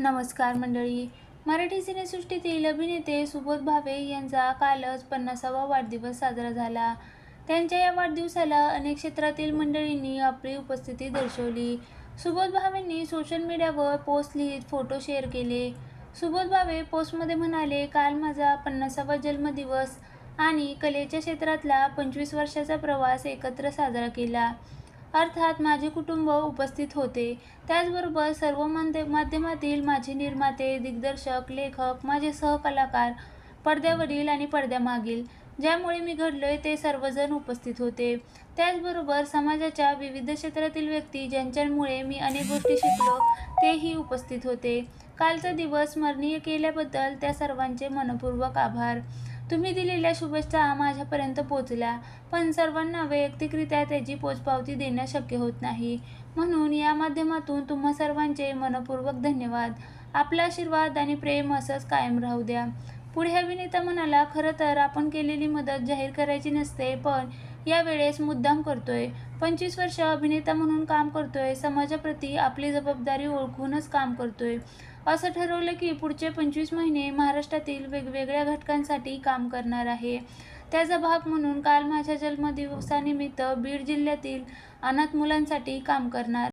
नमस्कार मंडळी. मराठी सिनेसृष्टीतील अभिनेते सुबोध भावे यांचा कालच पन्नासावा वाढदिवस साजरा झाला. त्यांच्या या वाढदिवसाला अनेक क्षेत्रातील मंडळींनी आपली उपस्थिती दर्शवली. सुबोध भावेंनी सोशल मीडियावर पोस्ट लिहित फोटो शेअर केले. सुबोध भावे पोस्टमध्ये म्हणाले काल माझा पन्नासावा जन्मदिवस आणि कलेच्या क्षेत्रातला पंचवीस वर्षाचा प्रवास एकत्र साजरा केला. अर्थात माझे कुटुंब उपस्थित होते. त्याचबरोबर सर्व माध्य माध्यमातील माझे निर्माते दिग्दर्शक लेखक माझे सहकलाकार पडद्यावरील आणि पडद्यामागील ज्यामुळे मी घडलोय ते सर्वजण उपस्थित होते. त्याचबरोबर समाजाच्या विविध क्षेत्रातील व्यक्ती ज्यांच्यामुळे मी अनेक गोष्टी शिकलो तेही उपस्थित होते. कालचा दिवस स्मरणीय केल्याबद्दल त्या सर्वांचे मनपूर्वक आभार. तुम्ही दिलेल्या शुभेच्छा माझ्यापर्यंत पोचल्या पण सर्वांना वैयक्तिकरित्या त्याची पोचपावती देणं शक्य होत नाही. म्हणून या माध्यमातून तुम्हा सर्वांचे मनपूर्वक धन्यवाद. आपला आशीर्वाद आणि प्रेम असंच कायम राहू द्या. पुढे अभिनेता म्हणाला खरं तर आपण केलेली मदत जाहीर करायची नसते पण यावेळेस मुद्दाम करतोय. पंचवीस वर्ष अभिनेता म्हणून काम करतोय. समाजाप्रती आपली जबाबदारी ओळखूनच काम करतोय. असं ठरवलं की पुढचे पंचवीस महिने महाराष्ट्रातील वेगवेगळ्या घटकांसाठी काम करणार आहे. त्याचा भाग म्हणून काल माझ्या जन्मदिवसानिमित्त बीड जिल्ह्यातील अनाथ मुलांसाठी काम करणार.